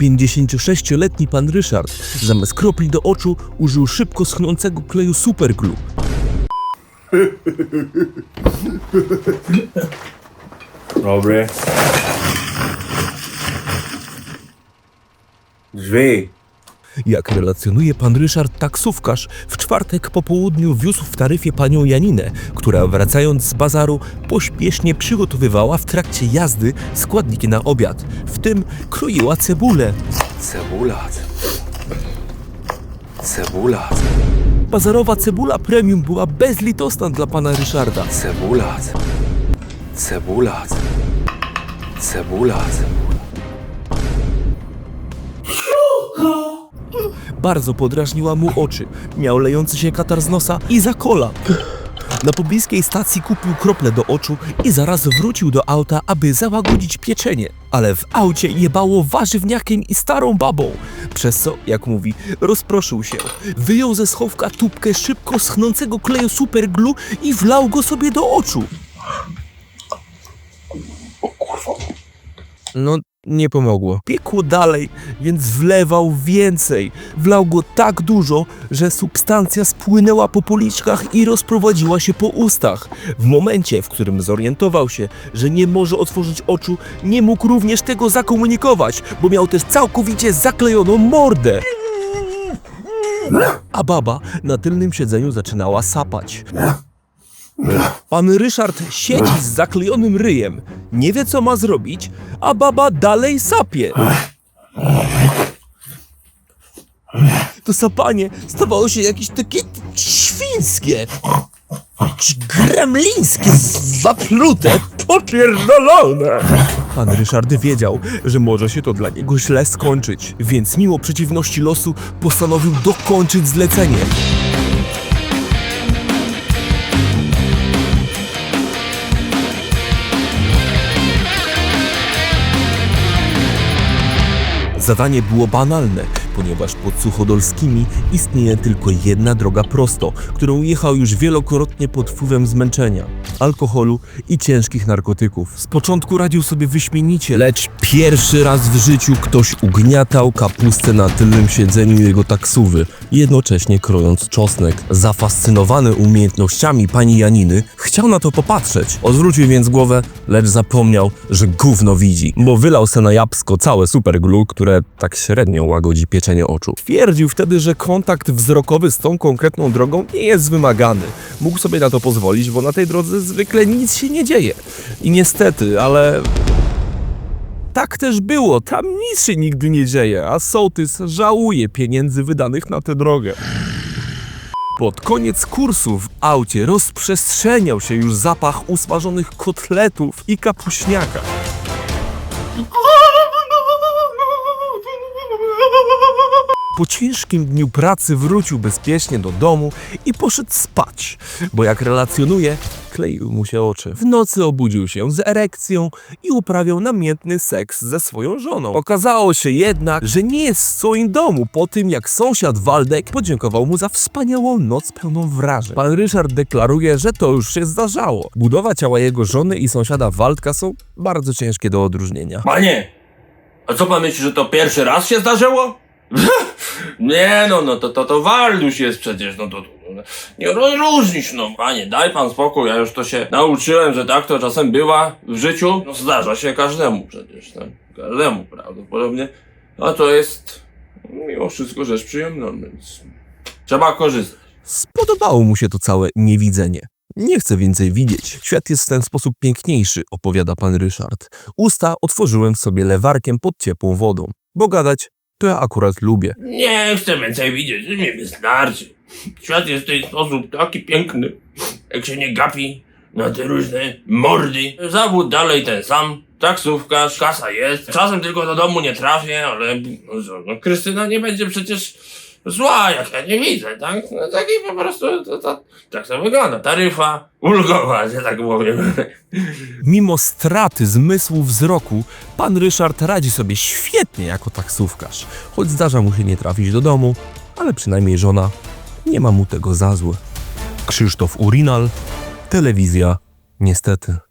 56-letni pan Ryszard zamiast kropli do oczu użył szybko schnącego kleju superglue. Dobry. Drzwi. Jak relacjonuje pan Ryszard taksówkarz, w czwartek po południu wiózł w taryfie panią Janinę, która wracając z bazaru pośpiesznie przygotowywała w trakcie jazdy składniki na obiad, w tym kroiła cebulę. Cebula. Cebula. Bazarowa cebula premium była bezlitosna dla pana Ryszarda. Cebula. Cebula. Cebula. Bardzo podrażniła mu oczy, miał lejący się katar z nosa i za kola. Na pobliskiej stacji kupił krople do oczu i zaraz wrócił do auta, aby załagodzić pieczenie. Ale w aucie jebało warzywniakiem i starą babą, przez co, jak mówi, rozproszył się. Wyjął ze schowka tubkę szybko schnącego kleju superglu i wlał go sobie do oczu. No, nie pomogło. Piekło dalej, więc wlewał więcej. Wlał go tak dużo, że substancja spłynęła po policzkach i rozprowadziła się po ustach. W momencie, w którym zorientował się, że nie może otworzyć oczu, nie mógł również tego zakomunikować, bo miał też całkowicie zaklejoną mordę. A baba na tylnym siedzeniu zaczynała sapać. Pan Ryszard siedzi z zaklejonym ryjem, nie wie co ma zrobić, a baba dalej sapie. To sapanie stawało się jakieś takie świńskie, czy gremlińskie, zaplute, popierdolone. Pan Ryszard wiedział, że może się to dla niego źle skończyć, więc mimo przeciwności losu postanowił dokończyć zlecenie. Zadanie było banalne, ponieważ pod Suchodolskimi istnieje tylko jedna droga prosto, którą jechał już wielokrotnie pod wpływem zmęczenia, alkoholu i ciężkich narkotyków. Z początku radził sobie wyśmienicie, lecz pierwszy raz w życiu ktoś ugniatał kapustę na tylnym siedzeniu jego taksówy, jednocześnie krojąc czosnek. Zafascynowany umiejętnościami pani Janiny, chciał na to popatrzeć. Odwrócił więc głowę, lecz zapomniał, że gówno widzi, bo wylał se na jabłko całe superglue, które tak średnio łagodzi pieczenie oczu. Twierdził wtedy, że kontakt wzrokowy z tą konkretną drogą nie jest wymagany. Mógł sobie na to pozwolić, bo na tej drodze zwykle nic się nie dzieje. I niestety, ale tak też było, tam nic się nigdy nie dzieje, a sołtys żałuje pieniędzy wydanych na tę drogę. Pod koniec kursu w aucie rozprzestrzeniał się już zapach usmażonych kotletów i kapuśniaka. Po ciężkim dniu pracy wrócił bezpiecznie do domu i poszedł spać, bo jak relacjonuje, kleiły mu się oczy. W nocy obudził się z erekcją i uprawiał namiętny seks ze swoją żoną. Okazało się jednak, że nie jest w swoim domu po tym, jak sąsiad Waldek podziękował mu za wspaniałą noc pełną wrażeń. Pan Ryszard deklaruje, że to już się zdarzało. Budowa ciała jego żony i sąsiada Waldka są bardzo ciężkie do odróżnienia. Panie! A co pan myśli, że to pierwszy raz się zdarzyło? nie no, no to, to, to Walduś jest przecież, no to, no, nie rozróżnić, no. Panie, daj pan spokój, ja już to się nauczyłem, że tak to czasem bywa w życiu. No zdarza się każdemu przecież, tak? Każdemu prawdopodobnie. A to jest mimo wszystko rzecz przyjemna, więc trzeba korzystać. Spodobało mu się to całe niewidzenie. Nie chce więcej widzieć. Świat jest w ten sposób piękniejszy, opowiada pan Ryszard. Usta otworzyłem sobie lewarkiem pod ciepłą wodą, bo gadać to ja akurat lubię. Nie chcę więcej widzieć, nie wystarczy. Świat jest w ten sposób taki piękny, jak się nie gapi na te różne mordy. Zawód dalej ten sam, taksówkarz, kasa jest. Czasem tylko do domu nie trafię, ale no, no Krystyna nie będzie przecież zła, jak ja nie widzę, tak? No taki po prostu, to, to, tak to wygląda. Taryfa ulgowa, że tak powiem. Mimo straty zmysłu wzroku, pan Ryszard radzi sobie świetnie jako taksówkarz. Choć zdarza mu się nie trafić do domu, ale przynajmniej żona nie ma mu tego za złe. Krzysztof Urinal, telewizja, niestety.